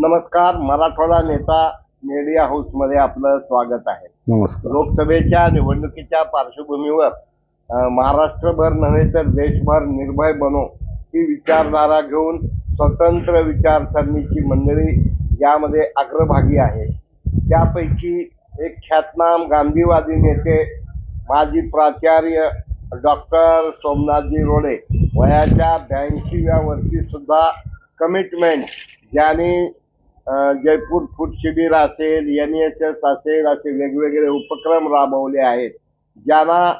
नमस्कार मराठवाडा नेता मीडिया हाऊसमध्ये आपलं स्वागत आहे. नमस्कार. लोकसभेच्या निवडणुकीच्या पार्श्वभूमीवर महाराष्ट्रभर नव्हे तर देशभर निर्भय बनो ही विचारधारा घेऊन स्वतंत्र विचारसरणीची मंडळी यामध्ये अग्रभागी आहे. त्यापैकी एक ख्यातनाम गांधीवादी नेते माजी प्राचार्य डॉक्टर सोमनाथजी रोडे वयाच्या ब्याऐंशीव्या वर्षी सुद्धा कमिटमेंट ज्यांनी जयपूर फूड शिबिर असेल एन एस एस असेल असे वेगवेगळे उपक्रम राबवले आहेत. ज्यांना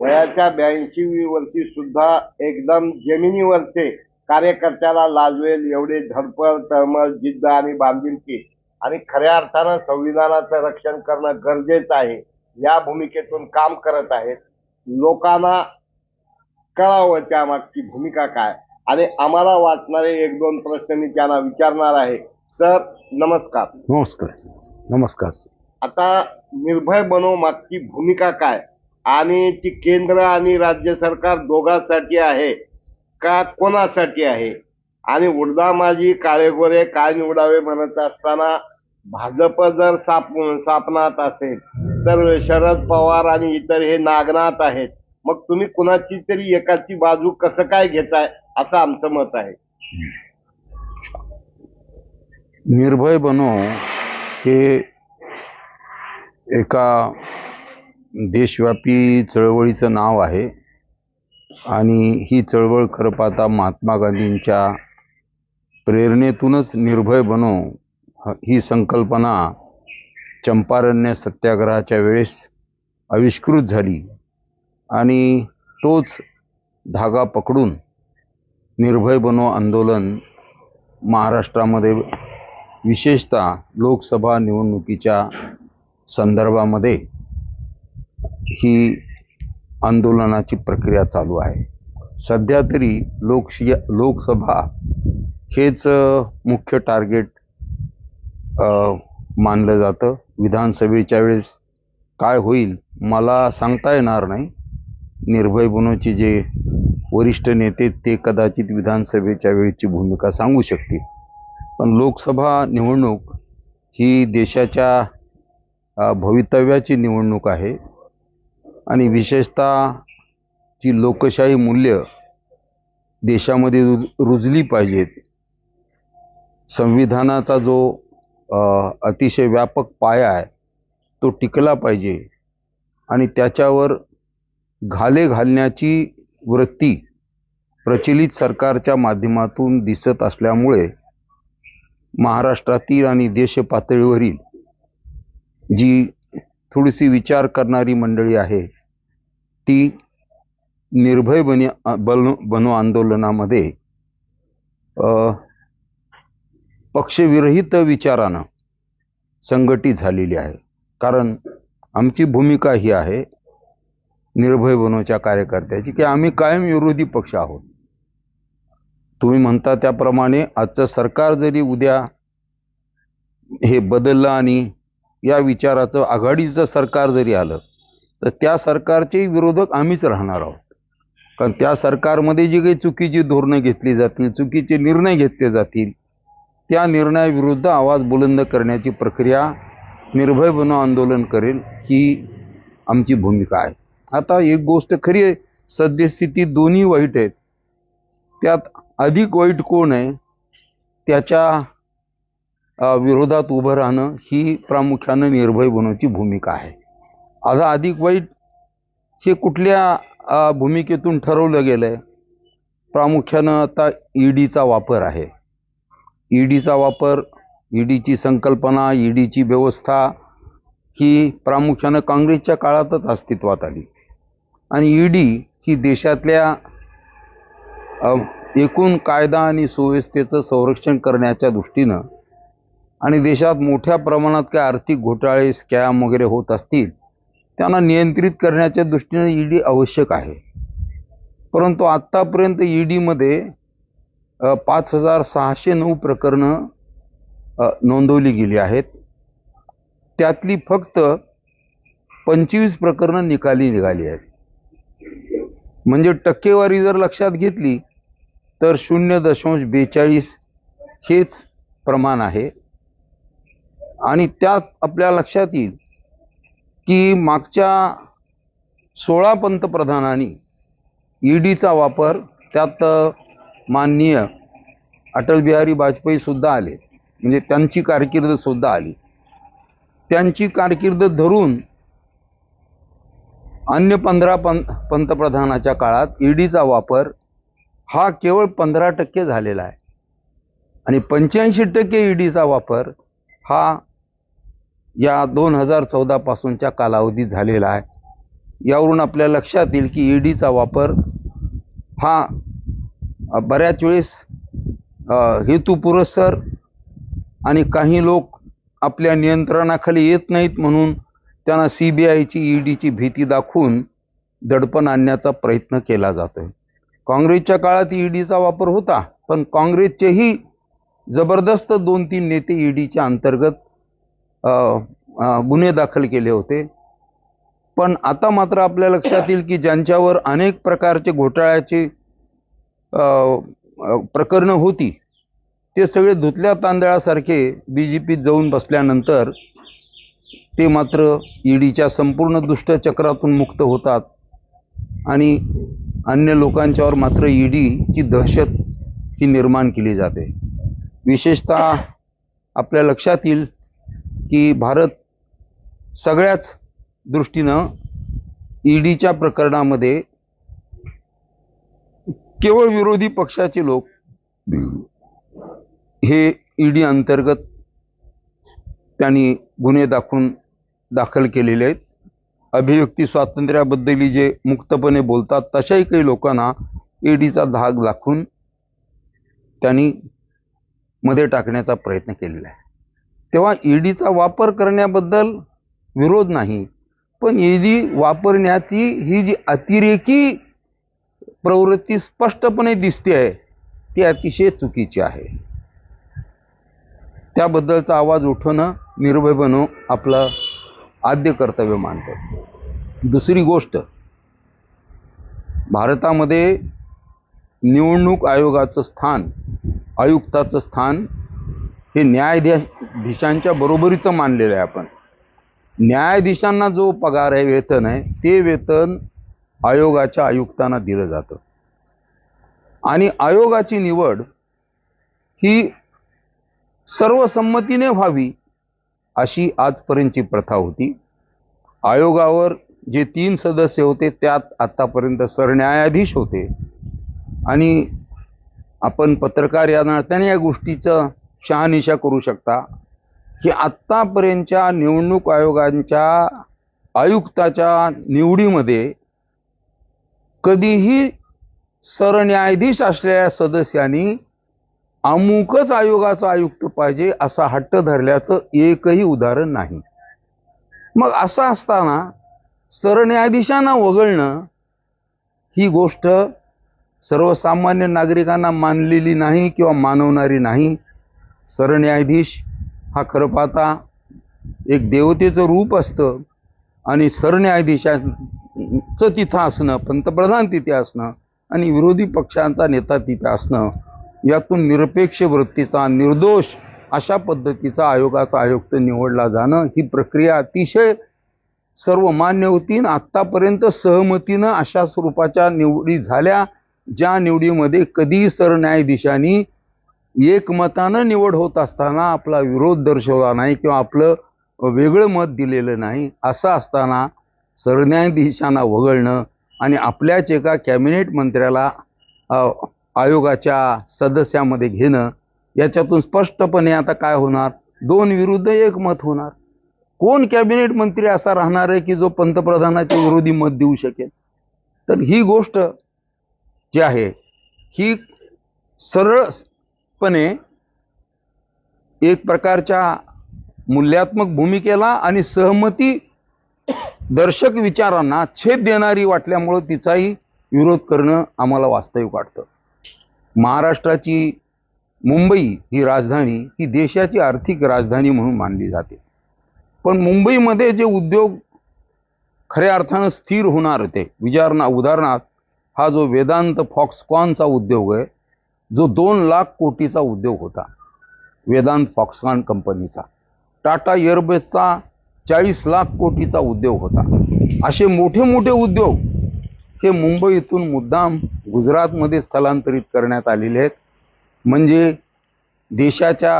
वयाच्या ब्याऐंशी वरती सुद्धा एकदम जमिनीवरचे कार्यकर्त्याला लाजवेल एवढे धडपड तळमळ जिद्द आणि बांधिलकी आणि खऱ्या अर्थानं संविधानाचं रक्षण करणं गरजेचं आहे. या भूमिकेतून काम करत आहेत. लोकांना कळावं त्यामागची भूमिका काय? आणि आम्हाला वाटणारे एक दोन प्रश्न मी त्यांना विचारणार आहे. सर नमस्कार. नमस्कार नमस्कार आता निर्भय बनो मागची भूमिका काय? आणि ती केंद्र आणि राज्य सरकार दोघांसाठी आहे का कोणासाठी आहे? आणि उडदा माझी काळेगोरे काय निवडावे म्हणत असताना भाजप जर साप सापनात असेल तर शरद पवार आणि इतर हे नागनाथ आहेत. मग तुम्ही कुणाची तरी एकाची बाजू कसं काय घेताय असं आमचं मत आहे. निर्भय बनो हे एका देशव्यापी चळवळीचं नाव आहे. आणि ही चळवळ खरं पाहता महात्मा गांधींच्या प्रेरणेतूनच निर्भय बनो ही संकल्पना चंपारण्य सत्याग्रहाच्या वेळेस आविष्कृत झाली. आणि तोच धागा पकडून निर्भय बनो आंदोलन महाराष्ट्रामध्ये विशेषतः लोकसभा निवडणुकीच्या संदर्भामध्ये ही आंदोलनाची प्रक्रिया चालू आहे. सध्या तरी लोकशिया लोकसभा हेच मुख्य टार्गेट मानलं जातं. विधानसभेच्या वेळेस काय होईल मला सांगता येणार नाही. निर्भय बनोचे जे वरिष्ठ नेते ते कदाचित विधानसभेच्या वेळची भूमिका सांगू शकतील. पण लोकसभा निवडणूक ही देशाच्या भवितव्याची निवडणूक आहे. आणि विशेषतः जी लोकशाही मूल्य देशामध्ये रु रुजली पाहिजेत संविधानाचा जो अतिशय व्यापक पाया आहे तो टिकला पाहिजे. आणि त्याच्यावर घाले घालण्याची वृत्ती प्रचलित सरकारच्या माध्यमातून दिसत असल्यामुळे महाराष्ट्रातील आणि देश पातळीवरील जी थोडीशी विचार करणारी मंडळी आहे ती निर्भय बनी बनो बनो आंदोलनामध्ये पक्षविरहित विचारानं संघटित झालेली आहे. कारण आमची भूमिका ही आहे निर्भय बनोच्या कार्यकर्त्याची की आम्ही कायम विरोधी पक्ष आहोत. तुम्ही म्हणता त्याप्रमाणे आजचं सरकार जरी उद्या हे बदललं आणि या विचाराचं आघाडीचं सरकार जरी आलं तर त्या सरकारचे विरोधक आम्हीच राहणार आहोत. कारण त्या सरकारमध्ये जी काही चुकीची धोरणं घेतली जातील चुकीचे निर्णय घेतले जातील त्या निर्णयाविरुद्ध आवाज बुलंद करण्याची प्रक्रिया निर्भय बनो आंदोलन करेल ही आमची भूमिका आहे. आता एक गोष्ट खरी आहे सद्यस्थिती दोन्ही वाईट आहेत. त्यात अधिक वाईट कोण आहे त्याच्या विरोधात उभं राहणं ही प्रामुख्यानं निर्भय बनवची भूमिका आहे. आता अधिक वाईट हे कुठल्या भूमिकेतून ठरवलं गेलं आहे प्रामुख्यानं आता ईडीचा वापर आहे. ईडीचा वापर ईडीची संकल्पना ईडीची व्यवस्था ही प्रामुख्यानं काँग्रेसच्या काळातच अस्तित्वात आली. आणि ईडी ही देशातल्या एकूण कायदा आणि सुव्यवस्थेचं संरक्षण करण्याच्या दृष्टीनं आणि देशात मोठ्या प्रमाणात काय आर्थिक घोटाळे स्कॅम वगैरे होत असतील त्यांना नियंत्रित करण्याच्या दृष्टीनं डी आवश्यक आहे. परंतु आत्तापर्यंत ई डीमध्ये पाच हजार सहाशे नऊ प्रकरणं नोंदवली गेली आहेत. त्यातली फक्त पंचवीस प्रकरणं निकाली निघाली आहेत. म्हणजे टक्केवारी जर लक्षात घेतली तर शून्य दशांश बेचाळीस हेच प्रमाण आहे. आणि त्यात आपल्या लक्षात येईल की मागच्या सोळा पंतप्रधानांनी ईडीचा वापर त्यात माननीय अटल बिहारी वाजपेयी सुद्धा आले. म्हणजे त्यांची कारकीर्द सुद्धा आली. त्यांची कारकिर्द धरून अन्य पंधरा पं पंतप्रधानाच्या काळात ईडीचा वापर हा केवळ पंधरा टक्के झालेला आहे. आणि पंच्याऐंशी टक्के ईडीचा वापर हा या दोन हजार चौदापासूनच्या कालावधीत झालेला आहे. यावरून आपल्या लक्षात येईल की ईडीचा वापर हा बऱ्याच वेळेस हेतुपुरस्सर आणि काही लोक आपल्या नियंत्रणाखाली येत नाहीत म्हणून त्यांना सी बी आयची ईडीची भीती दाखवून दडपण आणण्याचा प्रयत्न केला जातोय. काँग्रेसच्या काळात ईडीचा वापर होता पण काँग्रेसचेही जबरदस्त दोन तीन नेते ईडीच्या अंतर्गत गुन्हे दाखल केले होते. पण आता मात्र आपल्या लक्षात येईल की ज्यांच्यावर अनेक प्रकारचे घोटाळ्याचे प्रकरणं होती ते सगळे धुतल्या तांदळासारखे बी जे पीत जाऊन बसल्यानंतर ते मात्र ईडीच्या संपूर्ण दुष्टचक्रातून मुक्त होतात. आणि अन्य लोकांच्यावर मात्र ईडीची दहशत ही निर्माण केली जाते. विशेषतः आपल्या लक्षात येईल की भारत सगळ्याच दृष्टीनं ईडीच्या प्रकरणामध्ये केवळ विरोधी पक्षाचे लोक हे ईडी अंतर्गत त्यांनी गुन्हे दाखवून दाखल केलेले आहेत. अभिव्यक्ती स्वातंत्र्याबद्दल जे मुक्तपणे बोलतात तशाही काही लोकांना ईडीचा धाक दाखवून त्यांनी मध्ये टाकण्याचा प्रयत्न केलेला आहे. तेव्हा ईडीचा वापर करण्याबद्दल विरोध नाही पण ईडी वापरण्याची ही जी अतिरेकी प्रवृत्ती स्पष्टपणे दिसते आहे ती अतिशय चुकीची आहे. त्याबद्दलचा आवाज उठवणं निर्भय बनवून आपलं आद्य कर्तव्य मानतो. दुसरी गोष्ट भारतामध्ये निवडणूक आयोगाचं स्थान आयुक्ताचं स्थान हे न्यायाधीशांच्या बरोबरीचं मानलेलं आहे आपण. न्यायाधीशांना जो पगार आहे वेतन आहे ते वेतन आयोगाच्या आयुक्तांना दिलं जातं. आणि आयोगाची निवड ही सर्वसंमतीने व्हावी अशी आजपर्यंतची प्रथा होती. आयोगावर जे तीन सदस्य होते त्यात आतापर्यंत सरन्यायाधीश होते. आणि आपण पत्रकार या नात्याने या गोष्टीचं शहानिशा करू शकता की आत्तापर्यंतच्या निवडणूक आयोगांच्या आयुक्ताच्या निवडीमध्ये कधीही सरन्यायाधीश असलेल्या सदस्यांनी अमुकच आयोगाचा आयुक्त पाहिजे असा हट्ट धरल्याचं एकही उदाहरण नाही. मग असं असताना सरन्यायाधीशांना वगळणं ही गोष्ट सर्वसामान्य नागरिकांना मानलेली नाही किंवा मानवणारी नाही. सरन्यायाधीश हा खरं पाहता एक देवतेचं रूप असतं आणि सरन्यायाधीशांचं तिथं असणं पंतप्रधान तिथे असणं आणि विरोधी पक्षांचा नेता तिथे असणं यातून निरपेक्ष वृत्तीचा निर्दोष अशा पद्धतीचा आयोगाचा आयुक्त निवडला जाणं ही प्रक्रिया अतिशय सर्वमान्य होती आणि आत्तापर्यंत सहमतीनं अशा स्वरूपाच्या निवडी झाल्या ज्या निवडीमध्ये कधी सरन्यायाधीशांनी एकमतानं निवड होत असताना आपला विरोध दर्शवला नाही किंवा आपलं वेगळं मत दिलेलं नाही असं असताना सरन्यायाधीशांना वगळणं आणि आपल्याच एका कॅबिनेट मंत्र्याला आयोगाच्या सदस्यामध्ये घेणं याच्यातून स्पष्टपणे आता काय होणार? दोन विरुद्ध एक मत होणार. कोण कॅबिनेट मंत्री असा राहणार आहे की जो पंतप्रधानाचे विरोधी मत देऊ शकेल? तर ही गोष्ट जी आहे ही सरळपणे एक प्रकारच्या मूल्यात्मक भूमिकेला आणि सहमती दर्शक विचारांना छेद देणारी वाटल्यामुळं तिचाही विरोध करणं आम्हाला वास्तविक वाटतं. महाराष्ट्राची मुंबई ही राजधानी ही देशाची आर्थिक राजधानी म्हणून मानली जाते. पण मुंबईमध्ये जे उद्योग खऱ्या अर्थानं स्थिर होणार ते विचारणा उदाहरणार्थ हा जो वेदांत फॉक्सकॉनचा उद्योग आहे जो दोन लाख कोटीचा उद्योग होता वेदांत फॉक्सकॉन कंपनीचा. टाटा एअरबेसचा चाळीस लाख कोटीचा उद्योग होता. असे मोठे मोठे उद्योग हे मुंबईतून मुद्दाम गुजरातमध्ये स्थलांतरित करण्यात आलेले आहेत. म्हणजे देशाच्या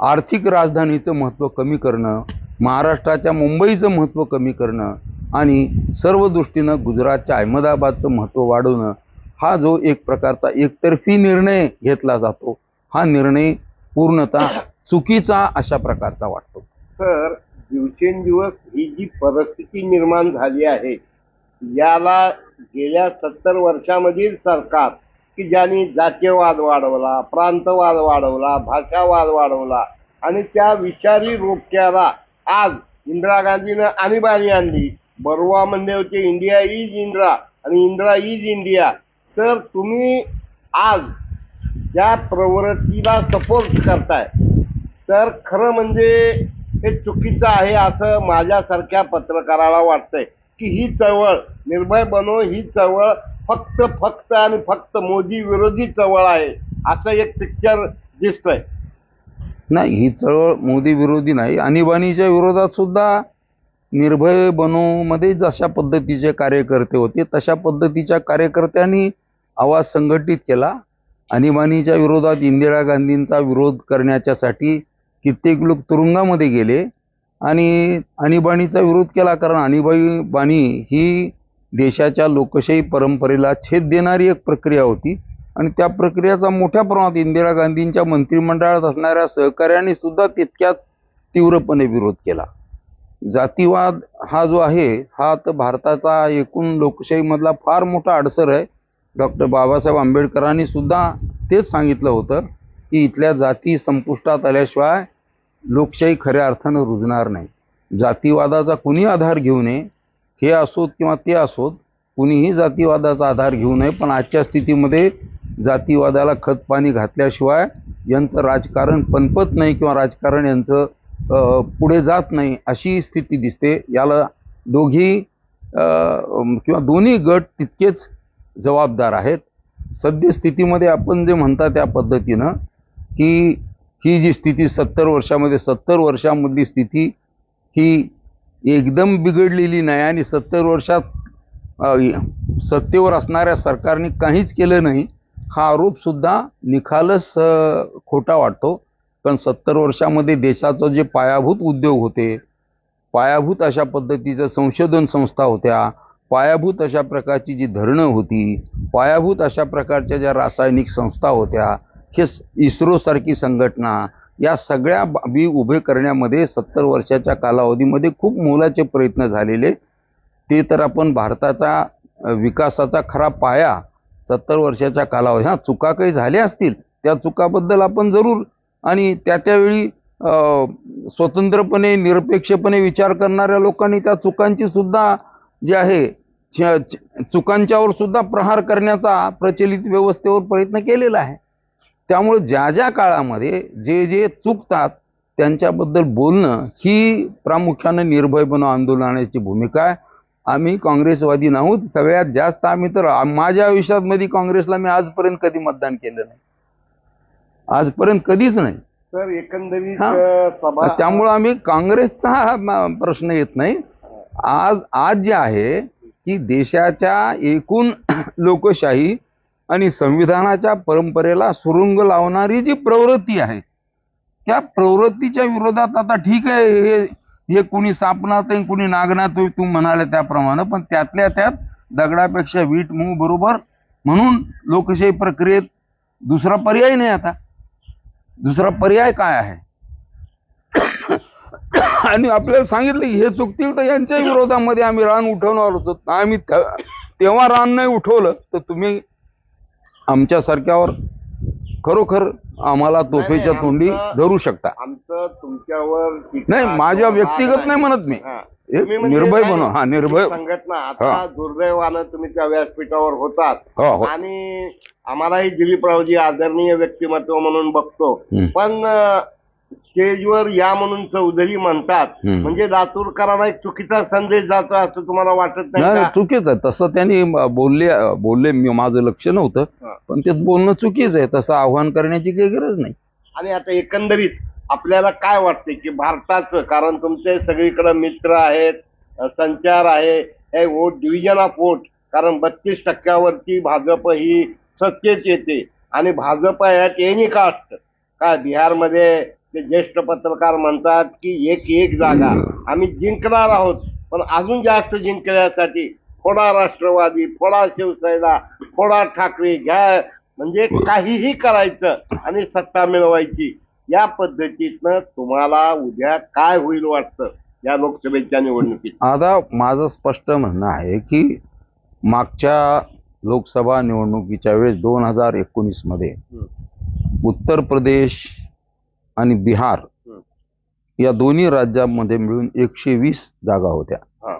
आर्थिक राजधानीचं महत्त्व कमी करणं महाराष्ट्राच्या मुंबईचं महत्त्व कमी करणं आणि सर्व दृष्टीनं गुजरातच्या अहमदाबादचं महत्त्व वाढवणं हा जो एक प्रकारचा एकतर्फी निर्णय घेतला जातो हा निर्णय पूर्णतः चुकीचा अशा प्रकारचा वाटतो. तर दिवसेंदिवस ही जी परिस्थिती निर्माण झाली आहे याला गेल्या सत्तर वर्षामधील सरकार की ज्यांनी जातीयवाद वाढवला प्रांतवाद वाढवला भाषावाद वाढवला आणि त्या विषारी रोक्याला आज इंदिरा गांधीनं आणीबाणी आणली. बरुआ म्हणले होते इंडिया इज इंदिरा आणि इंदिरा इज इंडिया. तर तुम्ही आज ज्या प्रवृत्तीला सपोर्ट करताय तर खरं म्हणजे हे चुकीचं आहे असं माझ्यासारख्या पत्रकाराला वाटतंय. की ही चळवळ निर्भय बनो ही चळवळ फक्त फक्त आणि फक्त मोदी विरोधी चळवळ आहे असं एक पिक्चर दिसतंय. नाही ही चळवळ मोदी विरोधी नाही आणीबाणीच्या विरोधात सुद्धा निर्भय बनोमध्ये जशा पद्धतीचे कार्यकर्ते होते तशा पद्धतीच्या कार्यकर्त्यांनी आवाज संघटित केला. आणीबाणीच्या विरोधात इंदिरा गांधींचा विरोध करण्याच्यासाठी कित्येक लोक तुरुंगामध्ये गेले. आणि आणीबाणीचा विरोध केला कारण आणीबाई बाणी ही देशाच्या लोकशाही परंपरेला छेद देणारी एक प्रक्रिया होती. आणि त्या प्रक्रियेचा मोठ्या प्रमाणात इंदिरा गांधींच्या मंत्रिमंडळात असणाऱ्या सहकाऱ्यांनी सुद्धा तितक्याच तीव्रपणे विरोध केला. जातीवाद हा जो आहे हा तर भारताचा एकूण लोकशाहीमधला फार मोठा अडसर आहे. डॉक्टर बाबासाहेब आंबेडकरांनी सुद्धा तेच सांगितलं होतं की इथल्या जाती संपुष्टात आल्याशिवाय लोकशाही खऱ्या अर्थानं रुजणार नाही. जातीवादाचा कुणी आधार घेऊ नये हे असोत किंवा ते असोत कुणीही जातीवादाचा आधार घेऊ नये पण आजच्या स्थितीमध्ये जातीवादाला खतपाणी घातल्याशिवाय यांचं राजकारण पनपत नाही किंवा राजकारण यांचं पुढे जात नाही अशी स्थिती दिसते. याला दोघी किंवा दोन्ही गट तितकेच जबाबदार आहेत. सद्यस्थितीमध्ये आपण जे म्हणता त्या पद्धतीनं की ही जी स्थिती सत्तर वर्षामध्ये सत्तर वर्षामधली स्थिती ही एकदम बिघडलेली नाही आणि सत्तर वर्षात सत्तेवर असणाऱ्या सरकारने काहीच केलं नाही हा आरोपसुद्धा निखालच खोटा वाटतो. कारण सत्तर वर्षामध्ये देशाचं जे पायाभूत उद्योग होते पायाभूत अशा पद्धतीचं संशोधन संस्था होत्या पायाभूत अशा प्रकारची जी धरणं होती पायाभूत अशा प्रकारच्या ज्या रासायनिक संस्था होत्या हे इस्रोसारखी संघटना या सगळ्या बाबी उभे करण्यामध्ये सत्तर वर्षाच्या कालावधीमध्ये खूप मोलाचे प्रयत्न झालेले. ते तर आपण भारताचा विकासाचा खरा पाया सत्तर वर्षाच्या कालावधी हा चुका काही झाल्या असतील त्या चुकाबद्दल आपण जरूर आणि त्या त्यावेळी स्वतंत्रपणे निरपेक्षपणे विचार करणाऱ्या लोकांनी त्या चुकांची सुद्धा जे आहे च- चुकांच्यावर सुद्धा प्रहार करण्याचा प्रचलित व्यवस्थेवर प्रयत्न केलेला आहे. त्यामुळे ज्या ज्या काळामध्ये जे जे चुकतात त्यांच्याबद्दल बोलणं ही प्रामुख्यानं निर्भय बनो आंदोलनाची भूमिका आहे. आम्ही काँग्रेसवादी नाहोत. सगळ्यात जास्त आम्ही तर माझ्या आयुष्यामध्ये काँग्रेसला मी आजपर्यंत कधी मतदान केलं नाही. आजपर्यंत कधीच नाही. तर एकंदरीत त्यामुळं आम्ही काँग्रेसचा हा प्रश्न येत नाही. आज आज जे आहे की देशाच्या एकूण लोकशाही आणि संविधानाच्या परंपरेला सुरुंग लावणारी जी प्रवृत्ती आहे त्या प्रवृत्तीच्या विरोधात आता ठीक आहे हे हे कुणी सापनात आहे कुणी नागनात होईल तू म्हणाले त्याप्रमाणे पण त्यातल्या त्यात दगडापेक्षा वीट मऊ बरोबर म्हणून लोकशाही प्रक्रियेत दुसरा पर्याय नाही आता. दुसरा पर्याय काय आहे? आणि आपल्याला सांगितलं की हे चुकतील तर यांच्या विरोधामध्ये आम्ही रान उठवणार होतो. आम्ही तेव्हा रान नाही उठवलं तर तुम्ही आमच्यासारख्यावर खरोखर आम्हाला तोफेच्या तोंडी धरू शकता आमचं तुमच्यावर नाही माझ्या व्यक्तिगत नाही म्हणत मी. एक म्हणजे निर्भय बनव हा निर्भय संघटना आता. दुर्दैवानं तुम्ही त्या व्यासपीठावर होतात हो हो आणि आम्हालाही दिलीपरावजी आदरणीय व्यक्तिमत्व म्हणून बघतो. पण स्टेजवर या म्हणून चौधरी म्हणतात. हम्म. म्हणजे लातूरकरांना एक चुकीचा संदेश जातो असं तुम्हाला वाटत नाही नाही का? चुकीच आहे. तसं त्यांनी बोलले बोलले मी माझं लक्ष नव्हतं. हा. पण ते बोलणं चुकीच आहे. तसं आव्हान करण्याची काही गरज नाही. आणि आता एकंदरीत आपल्याला काय वाटते की भारताचं कारण तुमचे सगळीकडे मित्र आहेत अ, संचार आहे हे वोट डिव्हिजन ऑफ वोट कारण बत्तीस टक्क्यावरती भाजप ही सत्तेत येते. आणि भाजप यात एनी कास्ट काय बिहारमध्ये ते ज्येष्ठ पत्रकार म्हणतात की एक एक जागा आम्ही जिंकणार आहोत. पण अजून जास्त जिंकण्यासाठी फोडा राष्ट्रवादी फोडा शिवसेना फोडा ठाकरे घ्या म्हणजे काहीही करायचं आणि सत्ता मिळवायची. या पद्धतीतनं तुम्हाला उद्या काय होईल वाटतं या लोकसभेच्या निवडणुकीत? आता माझं स्पष्ट म्हणणं आहे की मागच्या लोकसभा निवडणुकीच्या वेळेस दोन हजार एकोणीसमध्ये हम्म. उत्तर प्रदेश आणि बिहार. या दोन्ही राज्यांमध्ये मिळून एकशे वीस जागा होत्या. हा.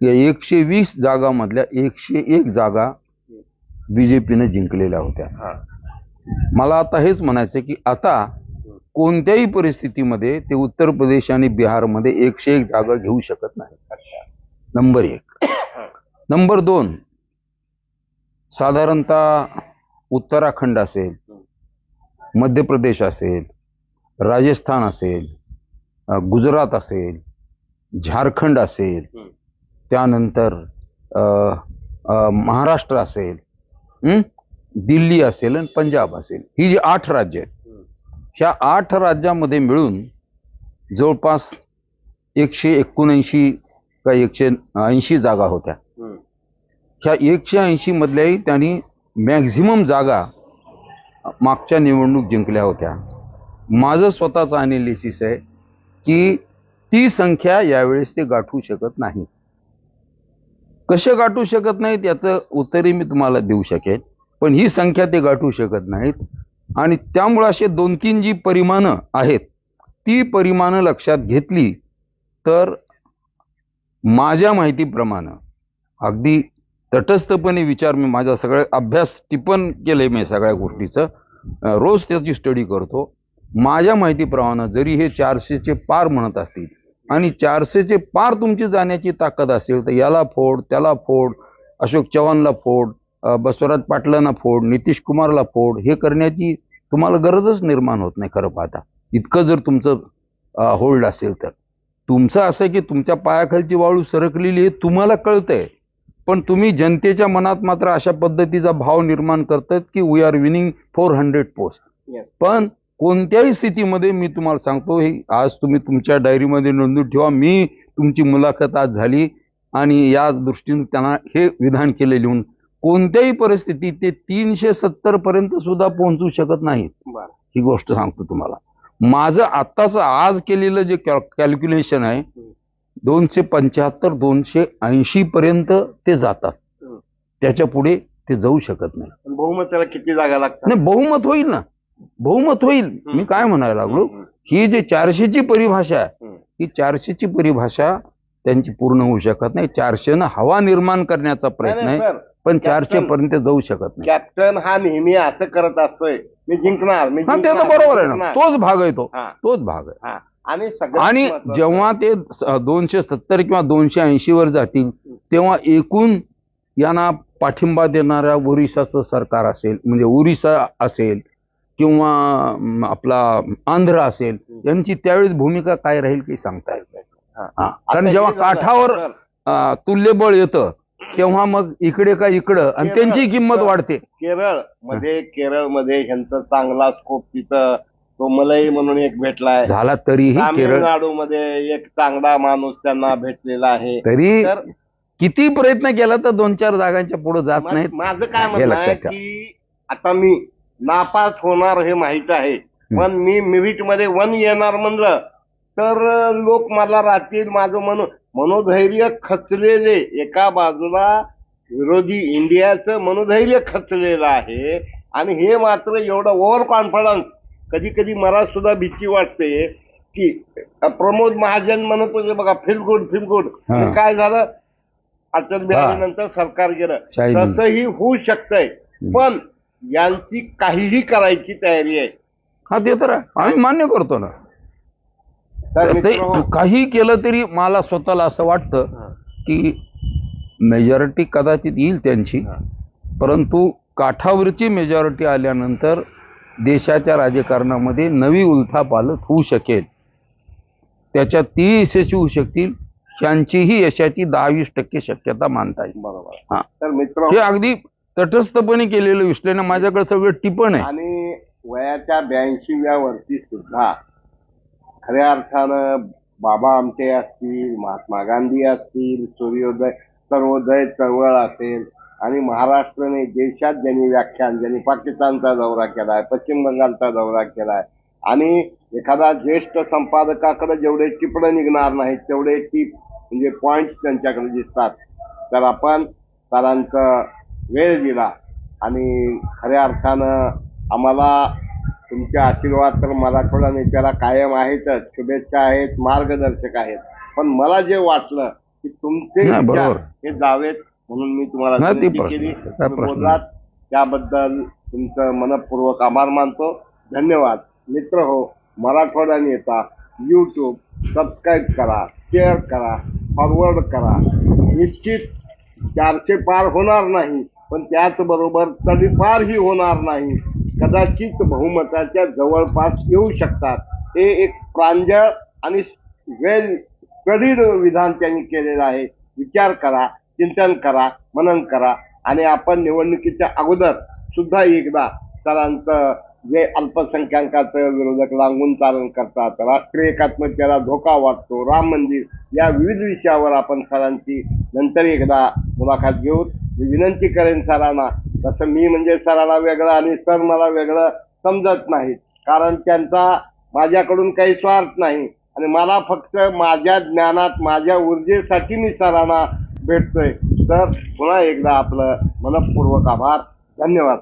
या एकशे वीस जागामधल्या एकशे एक जागा बीजेपीने जिंकलेल्या होत्या. हा. मला आता हेच म्हणायचं की आता कोणत्याही परिस्थितीमध्ये ते उत्तर प्रदेश आणि बिहारमध्ये एकशे एक जागा घेऊ शकत नाही. नंबर एक. नंबर दोन साधारणतः उत्तराखंड असेल मध्य प्रदेश असेल राजस्थान असेल गुजरात असेल झारखंड असेल. त्यानंतर महाराष्ट्र असेल? दिल्ली असेल आणि पंजाब असेल ही जी आठ राज्य आहेत. ह्या आठ राज्यामध्ये मिळून जवळपास एकशे एकोणऐंशी का एकशे ऐंशी जागा होत्या. ह्या एकशे ऐंशी मधल्याही त्यांनी मॅक्झिमम जागा मागच्या निवडणूक जिंकल्या होत्या माझं स्वतःचं अनालिसिस आहे की ती संख्या यावेळेस ते गाठू शकत नाही. कसे गाठू शकत नाहीत याचं उत्तरही मी तुम्हाला देऊ शकेन पण ही संख्या ते गाठू शकत नाहीत. आणि त्यामुळं असे दोन तीन जी परिमाणं आहेत ती परिमाणं लक्षात घेतली तर माझ्या माहितीप्रमाणे अगदी तटस्थपणे विचार मी माझा सगळ्या अभ्यास टिपण केलंय मी सगळ्या गोष्टीचं. रोज त्याची स्टडी करतो. माझ्या माहितीप्रमाणे जरी हे चारशेचे पार म्हणत असतील आणि चारशेचे पार तुमची जाण्याची ताकद असेल तर याला फोड त्याला फोड अशोक चव्हाणला फोड बसवराज पाटलांना फोड नितीश कुमारला फोड हे करण्याची तुम्हाला गरजच निर्माण होत नाही खरं पाहता. इतकं जर तुमचं होल्ड असेल तर. तुमचं असं आहे की तुमच्या पायाखालची वाळू सरकलेली आहे तुम्हाला कळतंय. पण तुम्ही जनतेच्या मनात मात्र अशा पद्धतीचा भाव निर्माण करतात की we are winning four hundred post. पण कोणत्याही स्थितीमध्ये मी तुम्हाला सांगतो हे आज तुम्ही तुमच्या डायरीमध्ये नोंदून ठेवा. मी तुमची मुलाखत आज झाली आणि या दृष्टीने त्यांना हे विधान केले लिहून. कोणत्याही परिस्थितीत ते तीनशे सत्तर पर्यंत सुद्धा पोहोचू शकत नाहीत. ही गोष्ट सांगतो तुम्हाला. माझं आत्ताच आज केलेलं जे कॅल्क्युलेशन आहे दोनशे पंच्याहत्तर दोनशे ऐंशी पर्यंत ते जातात. त्याच्या पुढे ते जाऊ शकत नाही. बहुमताला किती जागा लागतात? नाही बहुमत होईल ना. बहुमत होईल. मी काय म्हणायला लागलो. ही जी चारशेची परिभाषा आहे. ही चारशेची परिभाषा त्यांची पूर्ण होऊ शकत नाही. चारशेनं हवा निर्माण करण्याचा प्रयत्न आहे पण चारशे पर्यंत जाऊ शकत नाही. कॅप्टन हा नेहमी असं करत असतोय. मी जिंकणार मी हा ते तर बरोबर आहे ना. तोच भाग आहे तो. हा, तोच भाग आहे. आणि आणि जेव्हा ते दोनशे सत्तर किंवा दोनशे ऐंशी वर जातील तेव्हा एकूण यांना पाठिंबा देणाऱ्या ओरिसाचं सरकार असेल म्हणजे ओरिसा असेल किंवा आपला आंध्र असेल यांची त्यावेळेस भूमिका काय राहील काही सांगता येत नाही. कारण जेव्हा काठावर तुल्यबळ येतं तेव्हा मग इकडे का इकडं आणि त्यांची किंमत वाढते. केरळमध्ये केरळमध्ये ह्यांचा चांगला स्कोप तिथं तो मलई म्हणून एक भेटलाय. झाला तरीही तामिळनाडू मध्ये एक चांगला माणूस त्यांना भेटलेला आहे. तरी किती प्रयत्न केला तर दोन चार जागांच्या पुढे जात नाहीत माझं काय म्हणणं. की आता मी नापास होणार हे माहीत आहे. पण मी मिरिटमध्ये वन येणार म्हणलं तर लोक मला राहतील माझं मनो मनोधैर्य खचलेले. एका बाजूला विरोधी इंडियाचं मनोधैर्य खचलेलं आहे. आणि हे मात्र एवढं ओव्हर कॉन्फिडन्स कधी कधी मला सुद्धा भीती वाटते की प्रमोद महाजन म्हणत होते बघा फील गुड फील गुड. काय झालं? अटल बिहारी नंतर सरकार गेलं. तसंही होऊ शकतंय. पण यांची काहीही करायची तयारी आहे. हा ते तर आहे. आम्ही मान्य करतो ना. तर ते काही केलं तरी मला स्वतःला असं वाटतं हा, की मेजॉरिटी कदाचित येईल त्यांची. हा. परंतु काठावरची मेजॉरिटी आल्यानंतर देशाच्या राजकारणामध्ये नवी उलथापालथ होऊ शकेल. त्याच्यात ती यशस्वी होऊ शकतील त्यांचीही यशाची दहा वीस टक्के शक्यता मानता येईल. बरोबर. हा. तर मित्र हे अगदी तटस्थपणे केलेलं विश्लेषण माझ्याकडे सगळं टिपण आहे. आणि वयाच्या ब्याऐंशीव्या वर्षी सुद्धा खऱ्या अर्थानं बाबा आमटे असतील महात्मा गांधी असतील सूर्योदय सर्वोदय चळवळ असेल आणि महाराष्ट्राने देशात ज्यांनी व्याख्यान ज्यांनी पाकिस्तानचा दौरा केला आहे पश्चिम बंगालचा दौरा केला आहे आणि एखादा ज्येष्ठ संपादकाकडे जेवढे टिपणं निघणार नाहीत तेवढे टिप म्हणजे पॉईंट्स त्यांच्याकडे दिसतात. तर आपण सरांचं वेळ दिला. आणि खऱ्या अर्थानं आम्हाला तुमचे आशीर्वाद तर मराठवाडा नेत्याला कायम आहेतच. शुभेच्छा आहेत मार्गदर्शक आहेत. पण मला जे वाटलं की तुमचे विचार. हे जावेत म्हणून मी तुम्हाला केली. बोललात. त्याबद्दल तुमचं मनपूर्वक आभार मानतो. धन्यवाद. मित्र हो मराठवाडा नेता यूट्यूब सबस्क्राईब करा शेअर करा फॉरवर्ड करा. निश्चित चारशे पार होणार नाही. पण त्याचबरोबर तडीफारही होणार नाही. कदाचित बहुमताच्या जवळपास येऊ शकतात. हे एक प्रांजळ आणि वेल स्टडीड विधान त्यांनी केलेलं आहे. विचार करा चिंतन करा मनन करा आणि आपण निवडणुकीच्या अगोदर सुद्धा एकदा सरांचं जे अल्पसंख्याकाचं विरोधक लागून चालन करतात राष्ट्रीय एकात्मतेला धोका वाटतो राम मंदिर या विविध विषयावर आपण सरांची नंतर एकदा मुलाखत घेऊ मी विनंती करेन सरांना. तसं मी म्हणजे सरांना वेगळं आणि सर मला वेगळं समजत नाही कारण त्यांचा माझ्याकडून काही स्वार्थ नाही. आणि मला फक्त माझ्या ज्ञानात माझ्या ऊर्जेसाठी मी सरांना भेटतोय. तर पुन्हा एकदा आपलं मनपूर्वक आभार. धन्यवाद.